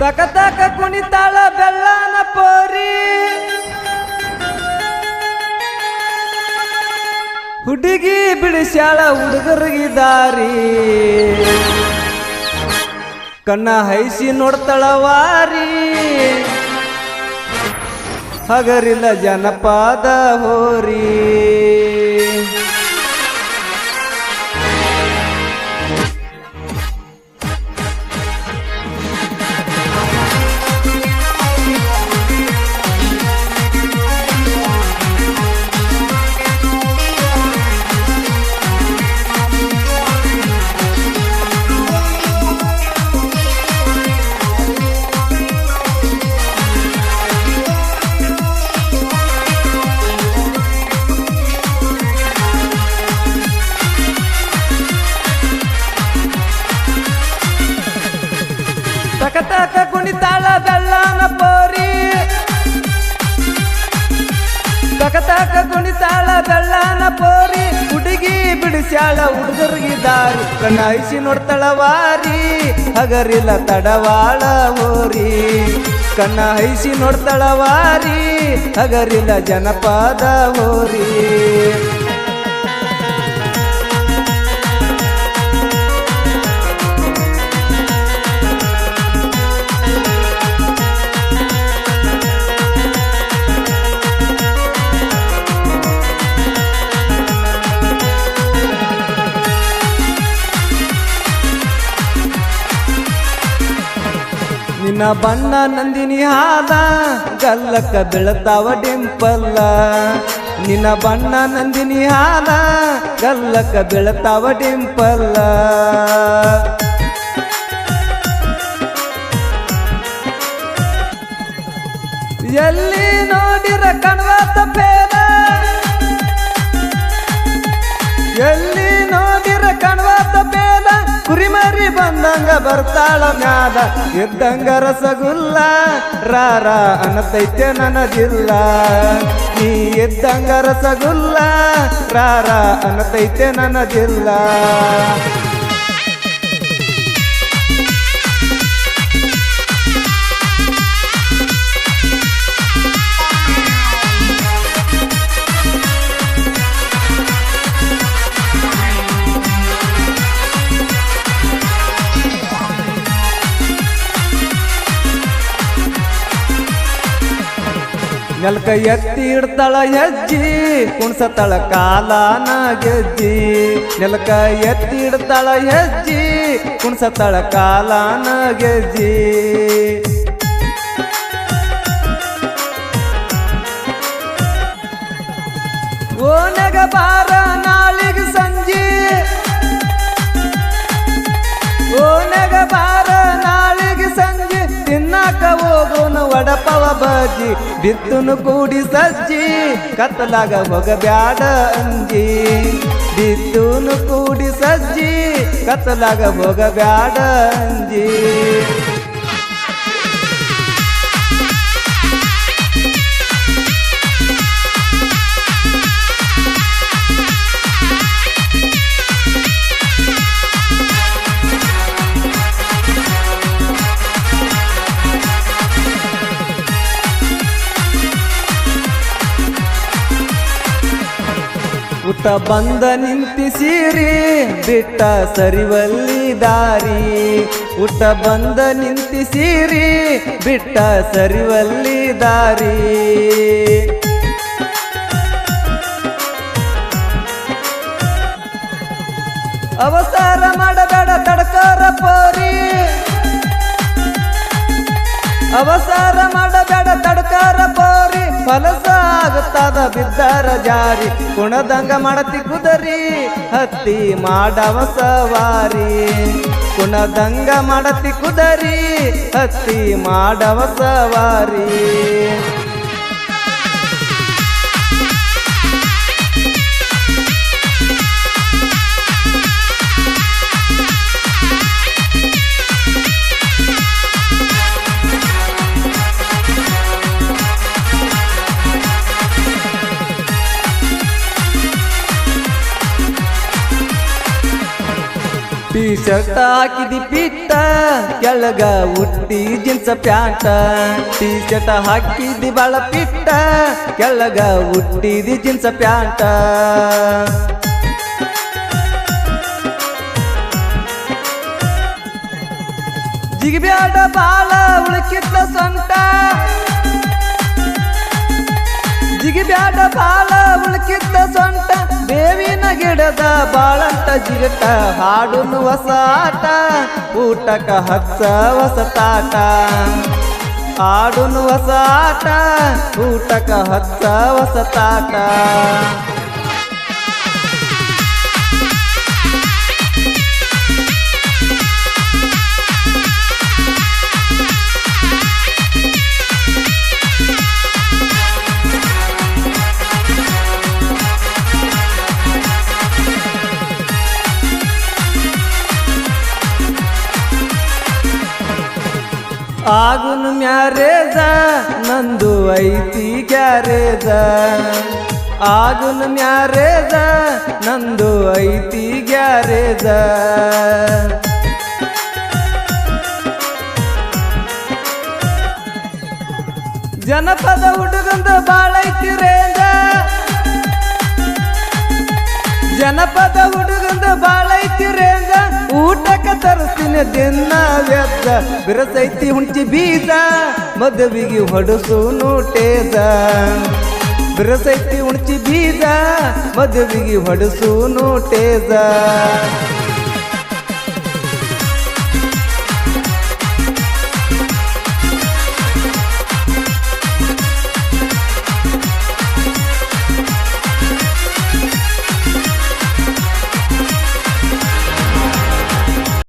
ತಕ ತಕ ಕುಣಿತಾಳ ಬೆಲ್ಲನ ಪೋರಿ. ಹುಡುಗಿ ಬಿಡಿಸ್ಯಾಳ ಹುಡುಗರಿಗೆ ದಾರಿ. ಕಣ್ಣ ಹೈಸಿ ನೋಡ್ತಾಳ ವಾರಿ. ಹಗರಿಲ್ಲ ಜನಪಾದ ಹೋರಿ. ಕುಣಿತಾಳ ಬೆಳ್ಳನ ಪೋರಿ. ತಕ ತಕ ಕುಣಿತಾಳ ಬೆಳ್ಳನ ಪೋರಿ. ಹುಡುಗಿ ಬಿಡಿಸ್ಯಾಳ ಹುಡುಗರಿಗೆ ದಾರಿ. ಕಣ್ಣಾಯಿಸಿ ನೋಡ್ತಾಳ ವಾರಿ. ಹಗರಿಲ್ಲ ತಡವಾಳ ಹೋರಿ. ಕಣ್ಣ ಹೈಸಿ ನೋಡ್ತಾಳ ವಾರಿ. ಹಗರಿಲ್ಲ ಜನಪದ ಹೋರಿ. ನಿನ್ನ ಬಣ್ಣ ನಂದಿನಿ ಹಾದ, ಗಲ್ಲಕ್ಕ ಬೀಳತಾವ ಡಿಂಪಲ್ಲ. ನಿನ್ನ ಬಣ್ಣ ನಂದಿನಿ ಹಾದ, ಗಲ್ಲಕ್ಕ ಬೀಳತಾವ ಡಿಂಪಲ್ಲ. ಎಲ್ಲಿ ನೋಡಿರ ಕಣ್ವ ಪೇಲ ಬಂದಂಗ ಬರ್ತಾಳ ಮ್ಯಾಲ ಇದ್ದಂಗ ರಸಗುಲ್ಲ. ರಾರ ಅನ್ನತೈತೆ ನನದಿಲ್ಲ ನೀ ಇದ್ದಂಗ ರಸಗುಲ್ಲ ರಾರ ಅನ್ನತೈತೆ ನನದಿಲ್ಲ ನೆಲ್ಕ ಎತ್ತಿ ಇಡ್ತಾಳ ಹೆಜ್ಜಿ ಕುಣ್ಸತಾಳ ಕಾಲಾನ ಗೆಜ್ಜಿ. ನೆಲಕ ಎತ್ತಿ ಇಡ್ತಾಳ ಹೆಜ್ಜಿ ಕುಣ್ಸತಾಳ ಕಾಲಾನ ಗೆಜ್ಜಿ. ಓನಗ ಬಾರ ಬಜ್ಜಿ ಬಿತ್ತುನು ಕೂಡಿ ಸಜ್ಜಿ ಕತ್ತಲಾಗ ಹೋಗಬ್ಯಾಡ ಅಂಜಿ. ಬಿತ್ತುನು ಕೂಡಿ ಸಜ್ಜಿ ಕತ್ತಲಾಗ ಹೋಗಬ್ಯಾಡ ಅಂಜಿ. ಊಟ ಬಂದ ನಿಂತಿಸಿರಿ, ಬಿಟ್ಟ ಸರಿವಲ್ಲಿ ದಾರಿ. ಊಟ ಬಂದ ನಿಂತಿಸಿರಿ, ಬಿಟ್ಟ ಸರಿವಲ್ಲಿ ದಾರಿ. ಅವಸರ ಮಾಡಬೇಡ ತಡಕಾರ ಪೋರಿ. ಅವಸರ ಮಾಡಬೇಡ ತಡಕಾರ ಪೋರಿ. ಫಲಸ ಆಗುತ್ತದ ಬಿದ್ದರ ಜಾರಿ. ಕುಣದಂಗ ಮಾಡತಿ ಕುದರಿ, ಹತ್ತಿ ಮಾಡವ ಸವಾರಿ. ಕುಣದಂಗ ಮಾಡತಿ ಕುದರಿ, ಹತ್ತಿ ಮಾಡವ ಸವಾರಿ. ಟೀ ಹಾಕಿದಿ ಪಿಟ್ಟ ಕೆಳಗ ಉಟ್ಟಿ ಜೀನ್ಸ್ ಪ್ಯಾಂಟ. ಟೀ ಹಾಕಿದಿ ಬಾಳ ಪಿಟ್ಟ ಕೆಳಗ ಉಟ್ಟಿದಿ ಜೀನ್ಸ್ ಪ್ಯಾಂಟ. ಜಿಗಿಬ್ಯಾಡ ಬಾಳ ಉಳಕಿದ್ದ ಸೊಂಟ. ಜಿಗಿಬ್ಯಾಡ ಬಾಳ ಉಳಕಿತ್ತ ಸೊಂಟ. ಬೇವಿನ ಗಿಡದ ಬಾಳಂತ ಜಿಗಟ ಹಾಡುನು ಹೊಸಾಟ, ಊಟಕ ಹಚ್ಚ ಹೊಸತಾಟ. ಹಾಡು ಹಾಡುನು ಹೊಸ ಆಟ ಊಟಕ ಹಚ್ಚ ಹೊಸ ಆಗುನು ಮ್ಯಾರೇಜ ನಂದು ಐತಿ ಗ್ಯಾರೇಜ. ಆಗುನ್ ಮ್ಯಾರೇಜ ನಂದು ಐತಿ ಗ್ಯಾರೇಜ. ಜನಪದ ಹುಡುಗಂದು ಬಾಳೈತಿ ರೇಂಜ. ಜನಪದ ಹುಡುಗಂದ ಬಾಳ ಐತಿ ರೇಂಜ ಊಟಕ್ಕೆ ತರಿಸ್ತೀನಿ ದಿನ ವ್ಯರ್ಥ. ಬಿರಸೈತಿ ಹುಂಚಿ ಬೀಜ, ಮದುವಿಗೆ ಹೊಡಸು ನೋಟೇದ. ಬಿರಸೈತಿ ಹುಣ್ಚಿ ಬೀಜ, ಮದುವಿಗೆ ಹೊಡಸು ನೋಟೇಜ